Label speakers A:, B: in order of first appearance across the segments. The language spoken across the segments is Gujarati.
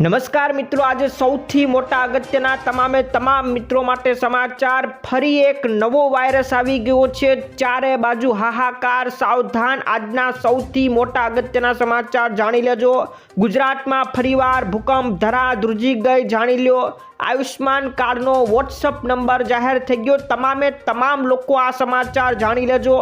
A: નમસ્કાર મિત્રો, આજે સૌથી મોટા અગત્યના તમામે તમામ મિત્રો માટે સમાચાર. ફરી એક નવો વાયરસ આવી ગયો છે. ચારે બાજુ હાહાકાર, સાવધાન. આજના સૌથી મોટા અગત્યના સમાચાર જાણી લેજો. ગુજરાતમાં ફરીવાર ભૂકંપ, ધરા, ધ્રુજી ગઈ, જાણી લ્યો. આયુષ્માન કાર્ડનો વોટ્સઅપ નંબર જાહેર થઈ ગયો. તમામે તમામ લોકો આ સમાચાર જાણી લેજો.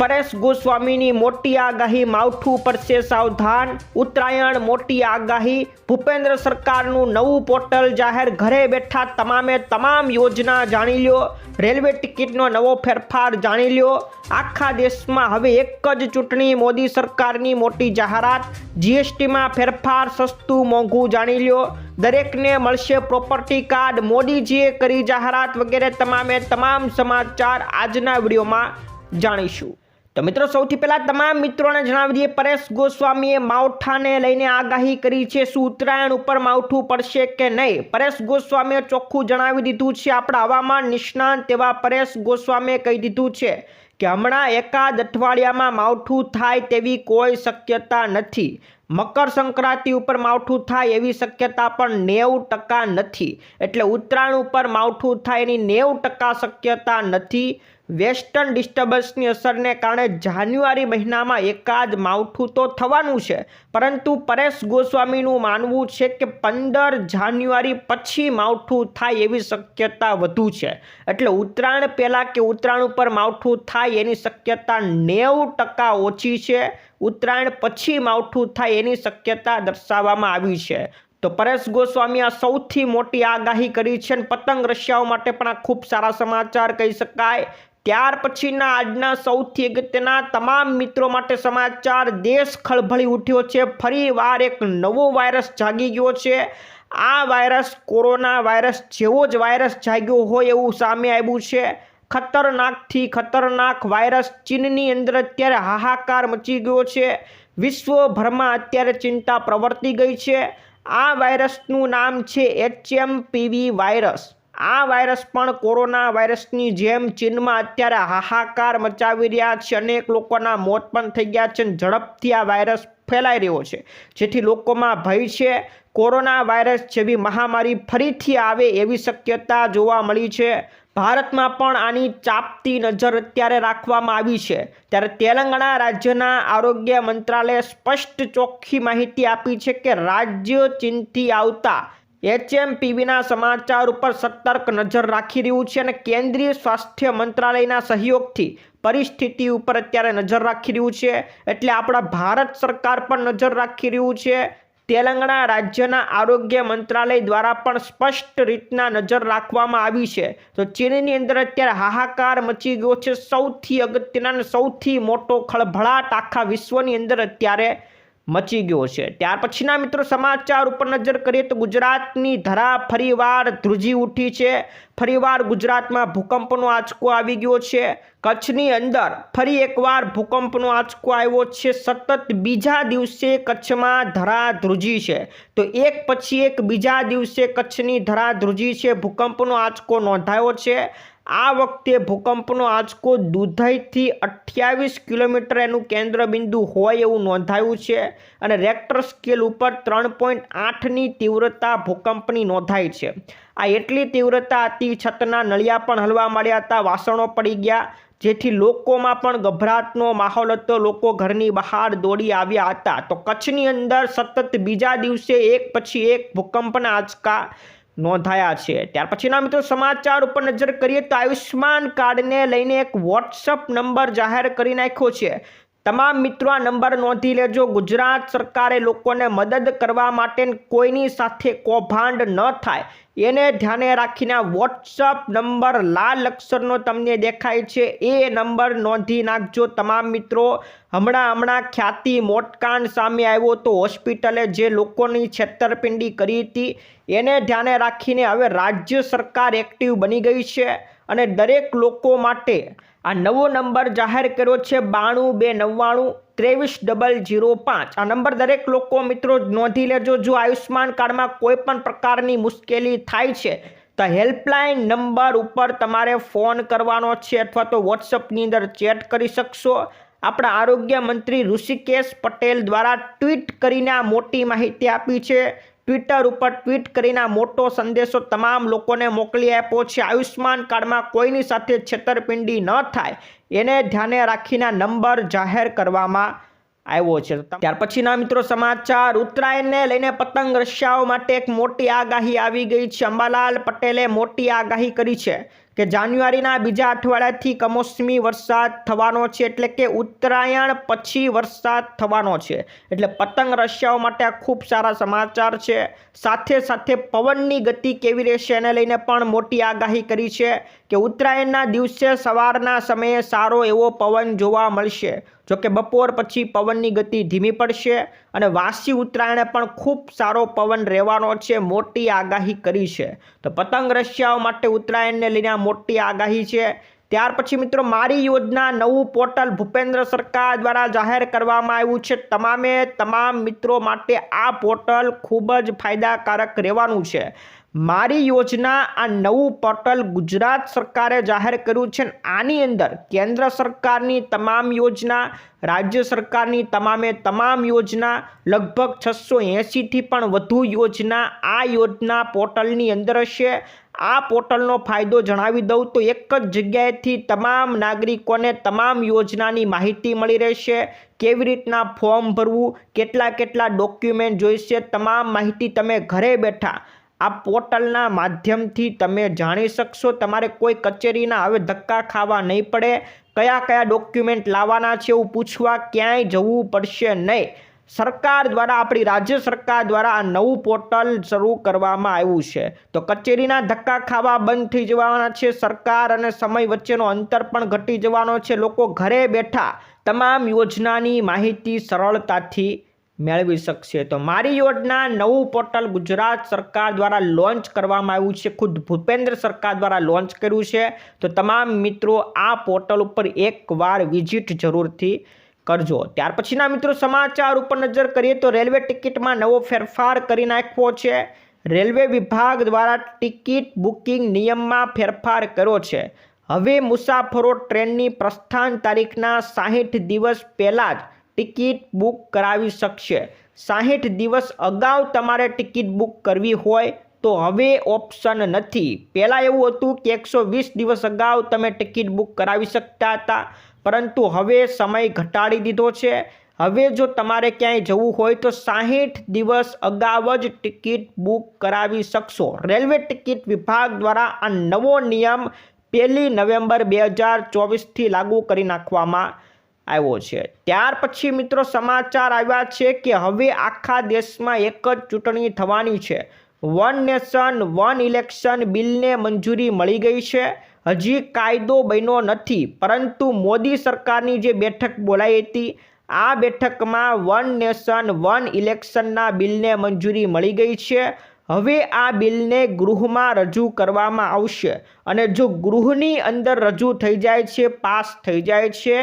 A: પરેશ ગોસ્વામીની મોટી આગાહી, માવઠું પડશે સાવધાન. ઉત્તરાયણ મોટી આગાહી. ભૂપેન્દ્ર સરકારનું નવું પોર્ટલ જાહેર. ઘરે બેઠા તમામે તમામ યોજના જાણી લ્યો. રેલવે ટિકિટનો નવો ફેરફાર જાણી લ્યો. આખા દેશમાં હવે એક જ ચૂંટણી, મોદી સરકારની મોટી જાહેરાત. જીએસટીમાં ફેરફાર, સસ્તું, મોંઘું જાણી લ્યો. દરેકને મળશે પ્રોપર્ટી કાર્ડ. મોદીજીએ કરી જાહેરાત વગેરે તમામે તમામ સમાચાર આજના વિડીયોમાં જાણીશું. તો મિત્રો, સૌથી પહેલાં તમામ મિત્રોને જણાવી દઈએ, પરેશ ગોસ્વામીએ માવઠાને લઈને આગાહી કરી છે, શું ઉત્તરાયણ ઉપર માવઠું પડશે કે નહીં? પરેશ ગોસ્વામીએ ચોખ્ખું જણાવી દીધું છે, આપણા હવામાન નિષ્ણાંત તેવા પરેશ ગોસ્વામીએ કહી દીધું છે કે હમણાં એકાદ અઠવાડિયામાં માવઠું થાય તેવી કોઈ શક્યતા નથી. મકર સંક્રાંતિ ઉપર માવઠું થાય એવી શક્યતા પણ નેવું ટકા નથી. એટલે ઉત્તરાયણ ઉપર માવઠું થાય એની નેવું ટકા શક્યતા નથી. વેસ્ટર્ન ડિસ્ટર્બન્સની અસરને કારણે જાન્યુઆરી મહિનામાં એકાદ માવઠું તો થવાનું છે, પરંતુ પરેશ ગોસ્વામીનું માનવું છે કે પંદર જાન્યુઆરી પછી માવઠું થાય એવી શક્યતા વધુ છે. એટલે ઉત્તરાયણ પહેલાં કે ઉત્તરાયણ ઉપર માવઠું થાય એની શક્યતા નેવું ટકા ઓછી છે, ઉત્તરાયણ પછી માવઠું થાય એની શક્યતા દર્શાવવામાં આવી છે. તો પરેશ ગોસ્વામી આ સૌથી મોટી આગાહી કરી છે અને પતંગ રશિયાઓ માટે પણ આ ખૂબ સારા સમાચાર કહી શકાય. ત્યાર પછીના આજના સૌથી અગત્યના તમામ મિત્રો માટે સમાચાર, દેશ ખળભળી ઉઠ્યો છે. ફરી વાર એક નવો વાયરસ જાગી ગયો છે. આ વાયરસ કોરોના વાયરસ જેવો જ વાયરસ જાગ્યો હોય એવું સામે આવ્યું છે. ખતરનાકથી ખતરનાક વાયરસ ચીનની અંદર અત્યારે હાહાકાર મચી ગયો છે. વિશ્વભરમાં અત્યારે ચિંતા પ્રવર્તી ગઈ છે. આ વાયરસનું નામ છે એચએમપીવી વાયરસ. આ વાયરસ પણ કોરોના વાયરસની જેમ ચીનમાં અત્યારે હાહાકાર મચાવી રહ્યા છે. અનેક લોકોના મોત પણ થઈ ગયા છે અને ઝડપથી આ વાયરસ ફેલાઈ રહ્યો છે. જેથી લોકોમાં ભય છે. કોરોના વાયરસ જેવી મહામારી ફરીથી આવે એવી શક્યતા જોવા મળી છે. ભારતમાં પણ આની ચાપતી નજર અત્યારે રાખવામાં આવી છે. ત્યારે તેલંગાણા રાજ્યના આરોગ્ય મંત્રાલયે સ્પષ્ટ ચોખ્ખી માહિતી આપી છે કે રાજ્ય ચીનથી આવતા એચએમપીવીના સમાચાર ઉપર સતર્ક નજર રાખી રહ્યું છે અને કેન્દ્રીય સ્વાસ્થ્ય મંત્રાલયના સહયોગથી પરિસ્થિતિ ઉપર અત્યારે નજર રાખી રહ્યું છે. એટલે આપણા ભારત સરકાર પણ નજર રાખી રહ્યું છે. તેલંગણા રાજ્યના આરોગ્ય મંત્રાલય દ્વારા પણ સ્પષ્ટ રીતના નજર રાખવામાં આવી છે. તો ચીનની અંદર અત્યારે હાહાકાર મચી ગયો છે. સૌથી અગત્યના સૌથી મોટો ખળભળાટ આખા વિશ્વની અંદર અત્યારે મચી ગયો છે. ત્યાર પછીના મિત્રો સમાચાર ઉપર નજર કરીએ તો ગુજરાતની ધરા ફરીવાર ધ્રુજી ઉઠી છે. ફરીવાર ગુજરાતમાં ભૂકંપનો આંચકો આવી ગયો છે. કચ્છની અંદર ફરી એકવાર ભૂકંપનો આંચકો આવ્યો છે. સતત બીજા દિવસે કચ્છમાં ધરા ધ્રુજી છે. તો એક પછી એક બીજા દિવસે કચ્છની ધરા ધ્રુજી છે. ભૂકંપનો આંચકો નોંધાયો છે. આ વખતે ભૂકંપનો આંચકો દુધઈથી અઠ્યાવીસ કિલોમીટર એનું કેન્દ્રબિંદુ હોય એવું નોંધાયું છે અને રેક્ટર સ્કેલ ઉપર ત્રણ પોઈન્ટ આઠની તીવ્રતા ભૂકંપની નોંધાઈ છે. આ એટલી તીવ્રતા હતી છતના નળિયા પણ હલવા માંડ્યા હતા, વાસણો પડી ગયા, જેથી લોકોમાં પણ ગભરાટનો માહોલ હતો. લોકો ઘરની બહાર દોડી આવ્યા હતા. તો કચ્છની અંદર સતત બીજા દિવસે એક પછી એક ભૂકંપના આંચકા નોંધાયા છે. ત્યાર પછીના મિત્રો સમાચાર ઉપર નજર કરીએ તો આયુષ્માન કાર્ડને લઈને એક વોટ્સઅપ નંબર જાહેર કરી નાખ્યો છે. તમામ મિત્રો આ નંબર નોંધી લેજો. ગુજરાત સરકારે લોકોને મદદ કરવા માટે કોઈની સાથે કૌભાંડ ન થાય. એને ધ્યાને રાખીને વોટ્સઅપ નંબર લાલ અક્ષરનો તમને દેખાય છે. એ નંબર નોંધી નાખજો. તમામ મિત્રો, હમણાં હમણાં ખ્યાતિ મોટકાંડ સામે આવ્યો તો હોસ્પિટલે જે લોકોની છેતરપિંડી કરી હતી, એને ધ્યાને રાખીને હવે રાજ્ય સરકાર એક્ટિવ બની ગઈ છે અને દરેક લોકો માટે આ નવો નંબર જાહેર કર્યો છે બાણું બે નવ્વાણું ત્રેવીસ ડબલ જીરો પાંચ. આ નંબર દરેક લોકો મિત્રો નોંધી લેજો, જો આયુષ્યમાન કાર્ડમાં કોઈ પણ પ્રકારની મુશ્કેલી થાય છે, તો હેલ્પલાઇન નંબર ઉપર તમારે ફોન કરવાનો છે અથવા તો વોટ્સઅપની અંદર ચેટ કરી શકશો. આપણા આરોગ્ય મંત્રી ઋષિકેશ પટેલ દ્વારા ટ્વીટ કરીને આ મોટી માહિતી આપી છે. ટ્વિટર ઉપર ટ્વીટ કરીને મોટો સંદેશો તમામ લોકોને મોકલી આપ્યો છે. આયુષ્માન કાર્ડમાં કોઈની સાથે છેતરપિંડી ન થાય, એને ધ્યાને રાખીને નંબર જાહેર કરવામાં આવ્યો છે. ત્યાર પછીના મિત્રો સમાચાર, ઉત્તરાયણને લઈને પતંગ રશિયાઓ માટે એક મોટી આગાહી આવી ગઈ છે. અંબાલાલ પટેલે મોટી આગાહી કરી છે. કે જાન્યુઆરીના બીજા અઠવાડિયાથી કમોસમી વરસાદ થવાનો છે એટલે કે ઉત્તરાયણ પછી વરસાદ થવાનો છે. એટલે પતંગ રશિયાઓ માટે આ ખૂબ સારા સમાચાર છે. સાથે સાથે પવનની ગતિ કેવી રહેશે એને લઈને પણ મોટી આગાહી કરી છે. કે ઉત્તરાયણના દિવસે સવારના સમયે સારો એવો પવન જોવા મળશે. જોકે બપોર પછી પવનની ગતિ ધીમી પડશે અને વાસી ઉત્તરાયણે પણ ખૂબ સારો પવન રહેવાનો છે, મોટી આગાહી કરી છે. તો પતંગ રશિયાઓ માટે ઉત્તરાયણને લઈને મોટી આગાહી છે. ત્યાર પછી મિત્રો, મારી યોજના નવું પોર્ટલ ભૂપેન્દ્ર સરકાર દ્વારા જાહેર કરવામાં આવ્યું છે. તમામે તમામ મિત્રો માટે આ પોર્ટલ ખૂબ જ ફાયદાકારક રહેવાનું છે. મારી યોજના આ નવું પોર્ટલ ગુજરાત સરકારે જાહેર કર્યું છે આની અંદર કેન્દ્ર સરકારની તમામ યોજના, રાજ્ય સરકારની તમામે તમામ યોજના, લગભગ છસો એંશીથી પણ વધુ યોજના આ યોજના પોર્ટલની અંદર હશે. આ પોર્ટલનો ફાયદો જણાવી દઉં તો એક જ જગ્યાએથી તમામ નાગરિકોને તમામ યોજનાની માહિતી મળી રહેશે. કેવી રીતના ફોર્મ ભરવું, કેટલા કેટલા ડોક્યુમેન્ટ જોઈશે, તમામ માહિતી તમે ઘરે બેઠા આ પોર્ટલના માધ્યમથી તમે જાણી શકશો તમારે કોઈ કચેરીના હવે ધક્કા ખાવા નહીં પડે. કયા કયા ડોક્યુમેન્ટ લાવવાના છે એવું પૂછવા ક્યાંય જવું પડશે નહીં. સરકાર દ્વારા, આપણી રાજ્ય સરકાર દ્વારા આ નવું પોર્ટલ શરૂ કરવામાં આવ્યું છે. તો કચેરીના ધક્કા ખાવા બંધ થઈ જવાના છે. સરકાર અને સમય વચ્ચેનો અંતર પણ ઘટી જવાનો છે. લોકો ઘરે બેઠા તમામ યોજનાની માહિતી સરળતાથી મેળવી શકશે. તો મારી યોજના નવું પોર્ટલ ગુજરાત સરકાર દ્વારા લોન્ચ કરવામાં આવ્યું છે. ખુદ ભૂપેન્દ્ર સરકાર દ્વારા લોન્ચ કર્યું છે. તો તમામ મિત્રો આ પોર્ટલ ઉપર એકવાર વિઝિટ જરૂરથી કરજો. ત્યાર પછીના મિત્રો સમાચાર ઉપર નજર કરીએ તો રેલવે ટિકિટમાં નવો ફેરફાર કરી નાખવો છે. રેલવે વિભાગ દ્વારા ટિકિટ બુકિંગ નિયમમાં ફેરફાર કર્યો છે. હવે મુસાફરો ટ્રેનની પ્રસ્થાન તારીખના સાહીઠ દિવસ પહેલાં જ ટિકિટ બુક કરાવી શકશે. સાહીઠ દિવસ અગાઉ તમારે ટિકિટ બુક કરવી હોય તો હવે ઓપ્શન નથી. પહેલાં એવું હતું કે એકસો વીસ દિવસ અગાઉ તમે ટિકિટ બુક કરાવી શકતા હતા, પરંતુ હવે સમય ઘટાડી દીધો છે. હવે જો તમારે ક્યાંય જવું હોય તો સાહીઠ દિવસ અગાઉ જ ટિકિટ બુક કરાવી શકશો. રેલવે ટિકિટ વિભાગ દ્વારા આ નવો નિયમ પહેલી નવેમ્બર બે હજાર ચોવીસથી લાગુ કરી નાખવામાં આવ્યો છે. ત્યાર પછી મિત્રો સમાચાર આવ્યા છે કે હવે આખા દેશમાં એક જ ચૂંટણી થવાની છે. વન નેશન, વન ઇલેક્શન બિલને મંજૂરી મળી ગઈ છે. હજી કાયદો બન્યો નથી, પરંતુ મોદી સરકારની જે બેઠક બોલાઈ હતી, આ બેઠકમાં વન નેશન, વન ઇલેક્શનના બિલને મંજૂરી મળી ગઈ છે. હવે આ બિલને ગૃહમાં રજૂ કરવામાં આવશે અને જો ગૃહની અંદર રજૂ થઈ જાય છે, પાસ થઈ જાય છે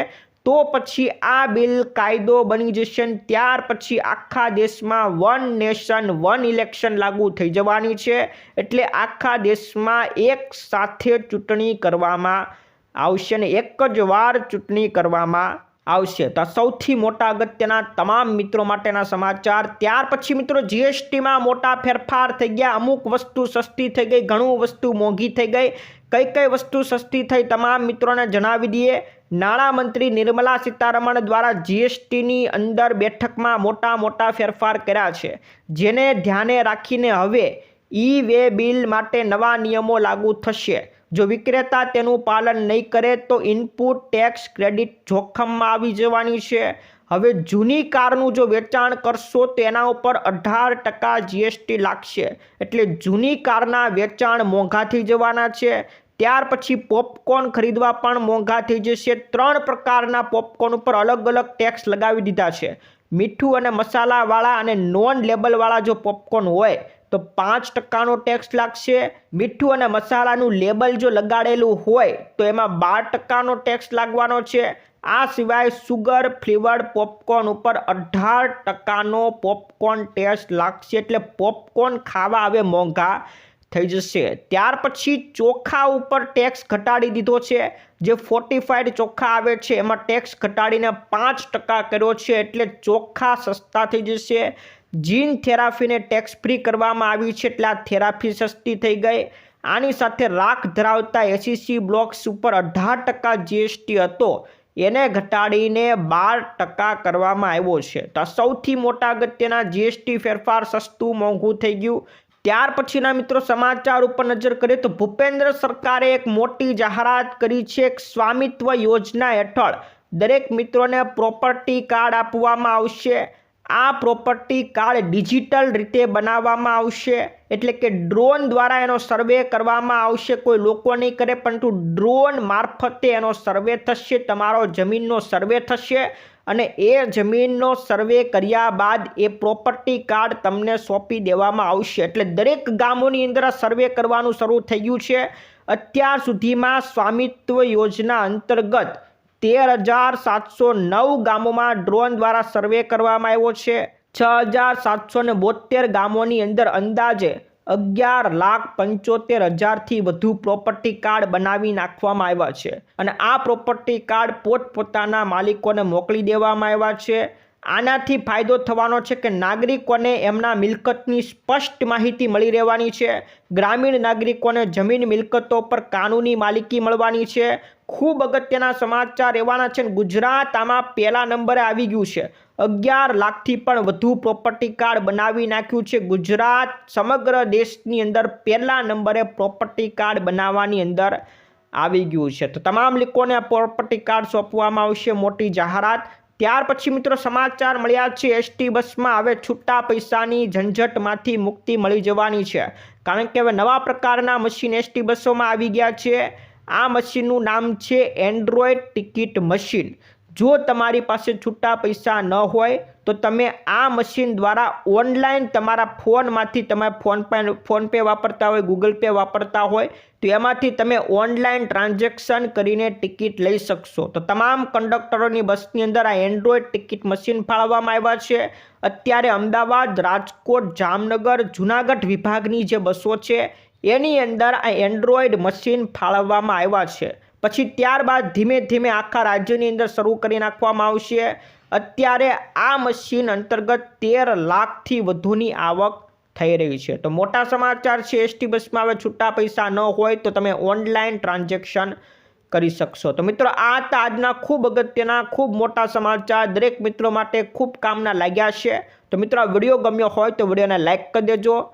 A: તો પછી આ બિલ કાયદો બની જશે ત્યાર પછી આખા દેશમાં વન નેશન, વન ઇલેક્શન લાગુ થઈ જવાની છે. એટલે આખા દેશમાં એક સાથે ચૂંટણી કરવામાં આવશે ને એક જ વાર ચૂંટણી કરવામાં આવશે. તો સૌથી મોટા અગત્યના તમામ મિત્રો માટેના સમાચાર. ત્યાર પછી મિત્રો જીએસટીમાં મોટા ફેરફાર થઈ ગયા. અમુક વસ્તુ સસ્તી થઈ ગઈ, ઘણું વસ્તુ મોંઘી થઈ ગઈ. કઈ કઈ વસ્તુ સસ્તી થઈ તમામ મિત્રોને જણાવી દઈએ. નાણામંત્રી નિર્મલા સીતારમણ દ્વારા જીએસટીની અંદર બેઠકમાં મોટા મોટા ફેરફાર કર્યા છે, જેને ધ્યાને રાખીને હવે ઈ વે બિલ માટે નવા નિયમો લાગુ થશે. જો વિક્રેતા તેનું પાલન નહીં કરે તો ઇનપુટ ટેક્સ ક્રેડિટ જોખમમાં આવી જવાની છે. હવે જૂની કારનું જો વેચાણ કરશો તો એના ઉપર અઢાર ટકા જીએસટી લાગશે, એટલે જૂની કારના વેચાણ મોંઘા થઈ જવાના છે. ત્યાર પછી પોપકોર્ન ખરીદવા પણ મોંઘા થઈ જશે. ત્રણ પ્રકારના પોપકોર્ન ઉપર અલગ અલગ ટેક્સ લગાવી દીધા છે. મીઠું અને મસાલાવાળા અને નોન લેબલવાળા જો પોપકોર્ન હોય, તો પાંચ ટકાનો ટેક્સ લાગશે. મીઠું અને મસાલાનું લેબલ જો લગાડેલું હોય, તો એમાં બાર ટકાનો ટેક્સ લાગવાનો છે. આ સિવાય સુગર ફ્લેવર્ડ પોપકોર્ન ઉપર અઢાર ટકાનો પોપકોર્ન ટેક્સ લાગશે. એટલે પોપકોર્ન ખાવા હવે મોંઘા. થઈ જશે. ત્યાર પછી ચોખા ઉપર ટેક્સ ઘટાડી દીધો છે. જે ફોર્ટિફાઈડ ચોખા આવે છે, એમાં ટેક્સ ઘટાડીને પાંચ ટકા કર્યો છે એટલે ચોખા સસ્તા થઈ જશે. જીન થેરાપીને ટેક્સ ફ્રી કરવામાં આવી છે એટલે આ થેરાપી સસ્તી થઈ ગઈ. આની સાથે રાખ ધરાવતા એસીસી બ્લોક્સ ઉપર અઢાર ટકા જીએસટી હતો. એને ઘટાડીને બાર ટકા કરવામાં આવ્યો છે. તો સૌથી મોટા અગત્યના જીએસટી ફેરફાર સસ્તું મોંઘું થઈ ગયું. ત્યાર પછીના મિત્રો સમાચાર ઉપર નજર કરીએ તો ભૂપેન્દ્ર સરકારે એક મોટી જાહેરાત કરી છે, એક સ્વામિત્વ યોજના હેઠળ. દરેક મિત્રોને પ્રોપર્ટી કાર્ડ આપવામાં આવશે. આ પ્રોપર્ટી કાર્ડ ડિજિટલ રીતે બનાવવામાં આવશે. એટલે કે ડ્રોન દ્વારા એનો સર્વે કરવામાં આવશે. કોઈ લોકો નહીં કરે, પરંતુ ડ્રોન મારફતે એનો સર્વે થશે, તમારો જમીનનો સર્વે થશે. અને એ જમીનનો સર્વે કર્યા બાદ એ પ્રોપર્ટી કાર્ડ તમને સોંપી દેવામાં આવશે. એટલે દરેક ગામોની અંદર સર્વે કરવાનું શરૂ થઈ ગયું છે. અત્યાર સુધીમાં સ્વામિત્વ યોજના અંતર્ગત તેર હજાર સાતસો નવ ગામોમાં ડ્રોન દ્વારા સર્વે કરવામાં આવ્યો છે. છ હજાર સાતસો બોતેર ગામોની અંદર અંદાજે અગિયાર લાખ પંચોતેર હજારથી વધુ પ્રોપર્ટી કાર્ડ બનાવી નાખવામાં આવ્યા છે. અને આ પ્રોપર્ટી કાર્ડ પોતપોતાના માલિકોને મોકલી દેવામાં આવ્યા છે. આનાથી ફાયદો થવાનો છે કે નાગરિકોને એમના મિલકતની સ્પષ્ટ માહિતી મળી રહેવાની છે. ગ્રામીણ નાગરિકોને જમીન મિલકતો પર કાનૂની માલિકી મળવાની છે. ખૂબ અગત્યના સમાચાર એવાના છે ગુજરાત આમાં પહેલા નંબરે આવી ગયું છે. અગિયાર લાખથી પણ વધુ પ્રોપર્ટી કાર્ડ બનાવી નાખ્યું છે ગુજરાત. સમગ્ર દેશની અંદર પહેલા નંબરે પ્રોપર્ટી કાર્ડ બનાવવાની અંદર આવી ગયું છે. તો તમામ લોકોને પ્રોપર્ટી કાર્ડ સોંપવામાં આવશે મોટી જાહેરાત. ત્યાર પછી મિત્રો સમાચાર મળ્યા છે એસટી બસમાં હવે છૂટા પૈસાની ઝંઝટમાંથી મુક્તિ મળી જવાની છે. કારણ કે હવે નવા પ્રકારના મશીન એસટી બસોમાં આવી ગયા છે. આ મશીનનું નામ છે એન્ડ્રોઈડ ટિકિટ મશીન. જો તમારી પાસે છૂટા પૈસા ન હોય, તો તમે આ મશીન દ્વારા ઓનલાઈન તમારા ફોનમાંથી તમે ફોન પે ફોનપે વાપરતા હોય, ગૂગલ પે વાપરતા હોય, તો એમાંથી તમે ઓનલાઈન ટ્રાન્ઝેક્શન કરીને ટિકિટ લઈ શકશો. તો તમામ કંડક્ટરોની બસની અંદર આ એન્ડ્રોઈડ ટિકિટ મશીન ફાળવવામાં આવ્યા છે. અત્યારે અમદાવાદ, રાજકોટ, જામનગર, જુનાગઢ વિભાગની જે બસો છે એની અંદર આ એન્ડ્રોઈડ મશીન ફાળવવામાં આવ્યા છે. પછી ત્યારબાદ ધીમે ધીમે આખા રાજ્યની અંદર શરૂ કરી નાખવામાં આવશે. અત્યારે આ મશીન અંતર્ગત તેર લાખથી વધુની આવક થઈ રહી છે. તો મોટા સમાચાર છે, એસટી બસમાં હવે છૂટા પૈસા ન હોય તો તમે ઓનલાઈન ટ્રાન્ઝેક્શન કરી શકશો. તો મિત્રો, આ હતા આજના ખૂબ અગત્યના, ખૂબ મોટા સમાચાર. દરેક મિત્રો માટે ખૂબ કામના લાગ્યા છે. તો મિત્રો, આ વીડિયો ગમ્યો હોય તો વિડીયોને લાઇક કરી દેજો.